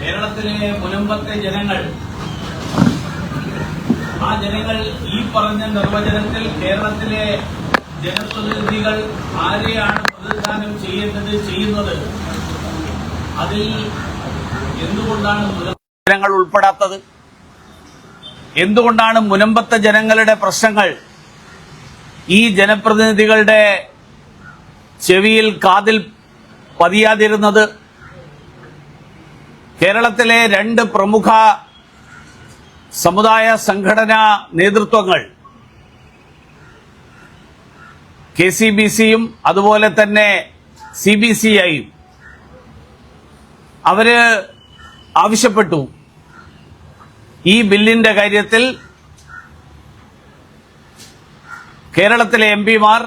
കേരളത്തിലെ മുനമ്പത്തെ ജനങ്ങൾ ആ ജനങ്ങൾ ഈ പറഞ്ഞ നിർവചനത്തിൽ കേരളത്തിലെ ജനപ്രതിനിധികൾ ആരെയാണ് പ്രതിദാനം ചെയ്യേണ്ടത് ചെയ്യുന്നത്? അതിൽ എന്തുകൊണ്ടാണ് ജനങ്ങൾ ഉൾപ്പെടാത്തത്? എന്തുകൊണ്ടാണ് മുനമ്പത്തെ ജനങ്ങളുടെ പ്രശ്നങ്ങൾ ഈ ജനപ്രതിനിധികളുടെ ചെവിയിൽ കാതിൽ പതിയാതിരുന്നത്? കേരളത്തിലെ രണ്ട് പ്രമുഖ സമുദായ സംഘടനാ നേതൃത്വങ്ങൾ കെ സി ബി സിയും അതുപോലെ തന്നെ സി ബി സി ഐയും അവർ ആവശ്യപ്പെട്ടു. ഈ ബില്ലിന്റെ കാര്യത്തിൽ കേരളത്തിലെ എം പിമാർ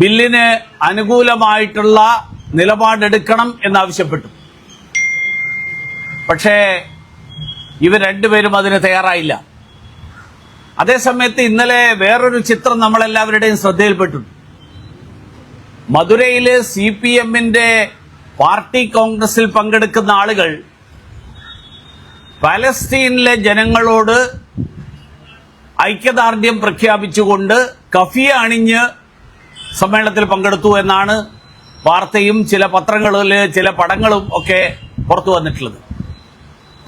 ബില്ലിന് അനുകൂലമായിട്ടുള്ള നിലപാടെടുക്കണം എന്നാവശ്യപ്പെട്ടു. പക്ഷേ ഇവർ രണ്ടുപേരും അതിന് തയ്യാറായില്ല. അതേസമയത്ത് ഇന്നലെ വേറൊരു ചിത്രം നമ്മളെല്ലാവരുടെയും ശ്രദ്ധയിൽപ്പെട്ടു മധുരയിൽ സി പി എമ്മിന്റെ പാർട്ടി കോൺഗ്രസിൽ പങ്കെടുക്കുന്ന ആളുകൾ പലസ്തീനിലെ ജനങ്ങളോട് ഐക്യദാർഢ്യം പ്രഖ്യാപിച്ചുകൊണ്ട് കഫിയ അണിഞ്ഞ് സമ്മേളനത്തിൽ പങ്കെടുത്തു എന്നാണ് വാർത്തയും ചില പത്രങ്ങളിൽ ചില പടങ്ങളും ഒക്കെ പുറത്തു വന്നിട്ടുള്ളത്.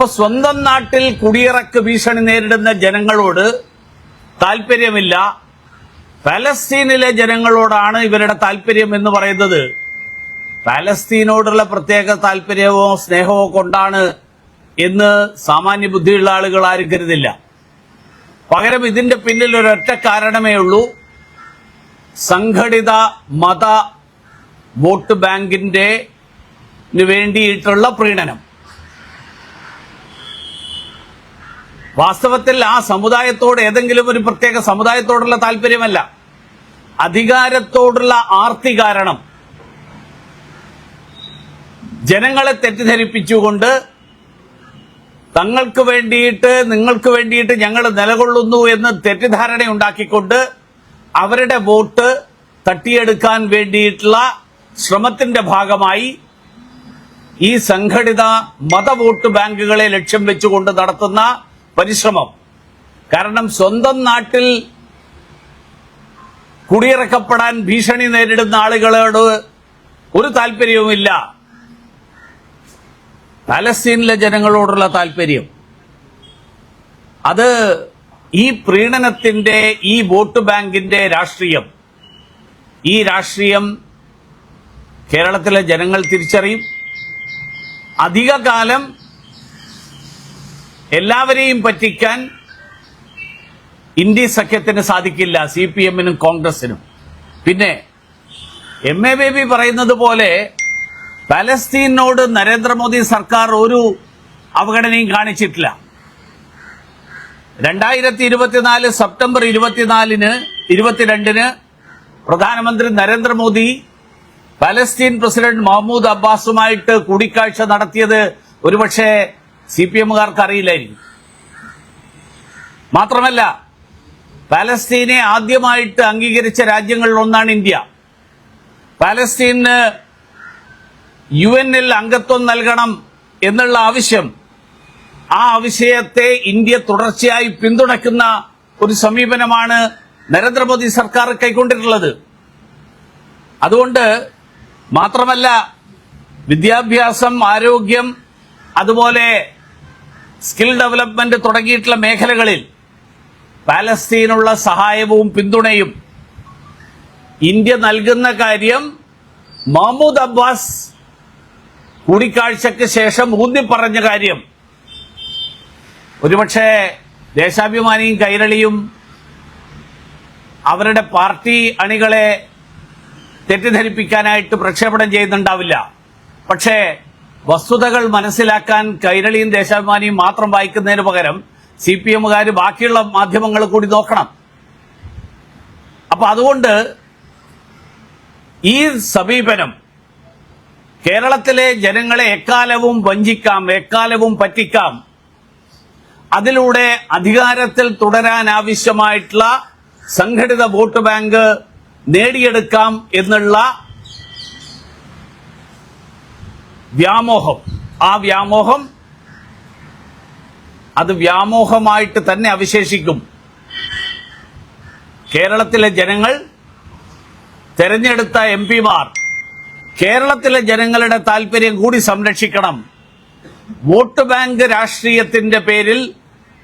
ഇപ്പൊ സ്വന്തം നാട്ടിൽ കുടിയിറക്ക് ഭീഷണി നേരിടുന്ന ജനങ്ങളോട് താല്പര്യമില്ല പലസ്തീനിലെ ജനങ്ങളോടാണ് ഇവരുടെ താല്പര്യം എന്ന് പറയുന്നത്. പാലസ്തീനോടുള്ള പ്രത്യേക താല്പര്യമോ സ്നേഹമോ കൊണ്ടാണ് എന്ന് സാമാന്യ ബുദ്ധിയുള്ള ആളുകൾ ആരും കരുതില്ല. പകരം ഇതിന്റെ പിന്നിൽ ഒരൊറ്റ കാരണമേ ഉള്ളൂ. സംഘടിത മത വോട്ട് ബാങ്കിന്റെ വേണ്ടിയിട്ടുള്ള പ്രീണനം. വാസ്തവത്തിൽ ആ സമുദായത്തോട് ഏതെങ്കിലും ഒരു പ്രത്യേക സമുദായത്തോടുള്ള താല്പര്യമല്ല. അധികാരത്തോടുള്ള ആർത്തി കാരണം ജനങ്ങളെ തെറ്റിദ്ധരിപ്പിച്ചുകൊണ്ട് തങ്ങൾക്ക് വേണ്ടിയിട്ട് നിങ്ങൾക്ക് വേണ്ടിയിട്ട് ഞങ്ങൾ നിലകൊള്ളുന്നു എന്ന് തെറ്റിദ്ധാരണ ഉണ്ടാക്കിക്കൊണ്ട് അവരുടെ വോട്ട് തട്ടിയെടുക്കാൻ വേണ്ടിയിട്ടുള്ള ശ്രമത്തിന്റെ ഭാഗമായി ഈ സംഘടിത മത വോട്ട് ബാങ്കുകളെ ലക്ഷ്യം വെച്ചുകൊണ്ട് നടത്തുന്ന പരിശ്രമം. കാരണം സ്വന്തം നാട്ടിൽ കുടിയിറക്കപ്പെടാൻ ഭീഷണി നേരിടുന്ന ആളുകളോട് ഒരു താല്പര്യവുമില്ല. പലസ്തീനിലെ ജനങ്ങളോടുള്ള താല്പര്യം. അത് ഈ പ്രീണനത്തിന്റെ ഈ വോട്ട് ബാങ്കിന്റെ രാഷ്ട്രീയം. ഈ രാഷ്ട്രീയം കേരളത്തിലെ ജനങ്ങൾ തിരിച്ചറിയും. അധികകാലം എല്ലാവരെയും പറ്റിക്കാൻ ഇന്ത്യ സഖ്യത്തിന് സാധിക്കില്ല സി പി എമ്മിനും കോൺഗ്രസിനും. പിന്നെ എം എ ബേബി പറയുന്നത് പോലെ പലസ്തീനോട് നരേന്ദ്രമോദി സർക്കാർ ഒരു അവഗണനയും കാണിച്ചിട്ടില്ല. രണ്ടായിരത്തി ഇരുപത്തിനാല് സെപ്റ്റംബർ ഇരുപത്തിനാലിന് ഇരുപത്തിരണ്ടിന് പ്രധാനമന്ത്രി നരേന്ദ്രമോദി പലസ്തീൻ പ്രസിഡന്റ് മഹമ്മൂദ് അബ്ബാസുമായിട്ട് കൂടിക്കാഴ്ച നടത്തിയത് ഒരുപക്ഷെ സി പി എമ്മുകാർക്ക് അറിയില്ലായിരിക്കും മാത്രമല്ല പാലസ്തീനെ ആദ്യമായിട്ട് അംഗീകരിച്ച രാജ്യങ്ങളിൽ ഒന്നാണ് ഇന്ത്യ. പാലസ്തീന് യു എന്നിൽ അംഗത്വം നൽകണം എന്നുള്ള ആവശ്യം ആ ആവശ്യത്തെ ഇന്ത്യ തുടർച്ചയായി പിന്തുണയ്ക്കുന്ന ഒരു സമീപനമാണ് നരേന്ദ്രമോദി സർക്കാർ കൈക്കൊണ്ടിട്ടുള്ളത്. അതുകൊണ്ട് മാത്രമല്ല വിദ്യാഭ്യാസം ആരോഗ്യം അതുപോലെ സ്കിൽ ഡെവലപ്മെന്റ് തുടങ്ങിയിട്ടുള്ള മേഖലകളിൽ പാലസ്തീനുള്ള സഹായവും പിന്തുണയും ഇന്ത്യ നൽകുന്ന കാര്യം മഹ്മൂദ് അബ്ബാസ് കൂടിക്കാഴ്ചയ്ക്ക് ശേഷം ഊന്നി പറഞ്ഞ കാര്യം. ഒരുപക്ഷെ ദേശാഭിമാനിയും കൈരളിയും അവരുടെ പാർട്ടി അണികളെ തെറ്റിദ്ധരിപ്പിക്കാനായിട്ട് പ്രക്ഷേപണം ചെയ്യുന്നുണ്ടാവില്ല. പക്ഷേ വസ്തുതകൾ മനസ്സിലാക്കാൻ കൈരളിയും ദേശാഭിമാനിയും മാത്രം വായിക്കുന്നതിന് പകരം സി പി എമ്മുകാർ ബാക്കിയുള്ള മാധ്യമങ്ങൾ കൂടി നോക്കണം. അപ്പൊ അതുകൊണ്ട് ഈ സമീപനം കേരളത്തിലെ ജനങ്ങളെ എക്കാലവും വഞ്ചിക്കാം എക്കാലവും പറ്റിക്കാം. അതിലൂടെ അധികാരത്തിൽ തുടരാൻ ആവശ്യമായിട്ടുള്ള സംഘടിത വോട്ട് ബാങ്ക് നേടിയെടുക്കാം എന്നുള്ള വ്യാമോഹം. ആ വ്യാമോഹം അത് വ്യാമോഹമായിട്ട് തന്നെ അവശേഷിക്കും. കേരളത്തിലെ ജനങ്ങൾ തെരഞ്ഞെടുത്ത എം പിമാർ കേരളത്തിലെ ജനങ്ങളുടെ താല്പര്യം കൂടി സംരക്ഷിക്കണം. വോട്ട് ബാങ്ക് രാഷ്ട്രീയത്തിന്റെ പേരിൽ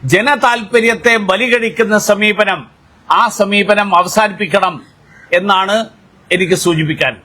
ജനതാൽപര്യത്തെ ബലികഴിക്കുന്ന സമീപനം ആ സമീപനം അവസാനിപ്പിക്കണം എന്നാണ് എനിക്ക് സൂചിപ്പിക്കാൻ